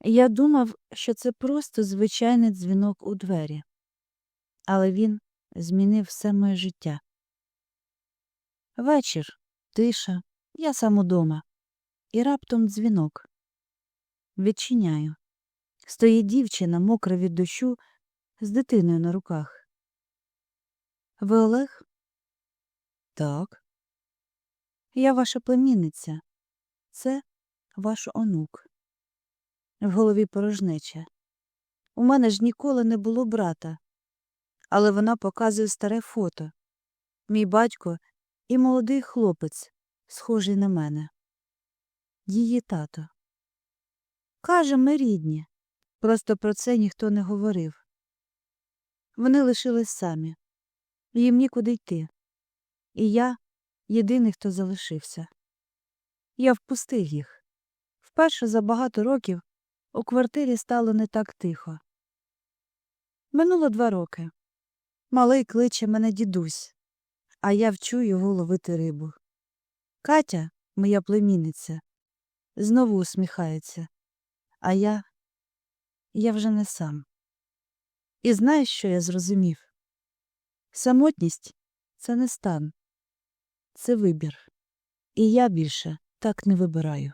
Я думав, що це просто звичайний дзвінок у двері, але він змінив все моє життя. Вечір, тиша, я сам удома, і раптом дзвінок. Відчиняю. Стоїть дівчина, мокра від дощу, з дитиною на руках. Ви Олег? Так. Я ваша племінниця. Це ваш онук. В голові порожнеча. У мене ж ніколи не було брата, але вона показує старе фото. Мій батько і молодий хлопець, схожий на мене. Її тато. Каже, ми рідні. Просто про це ніхто не говорив. Вони лишились самі. Їм нікуди йти. І я єдиний, хто залишився. Я впустив їх. Вперше за багато років у квартирі стало не так тихо. Минуло два роки. Малий кличе мене дідусь, а я вчу його ловити рибу. Катя, моя племінниця, знову усміхається, а я. я вже не сам. І знаєш, що я зрозумів? Самотність це не стан, це вибір. І я більше так не вибираю.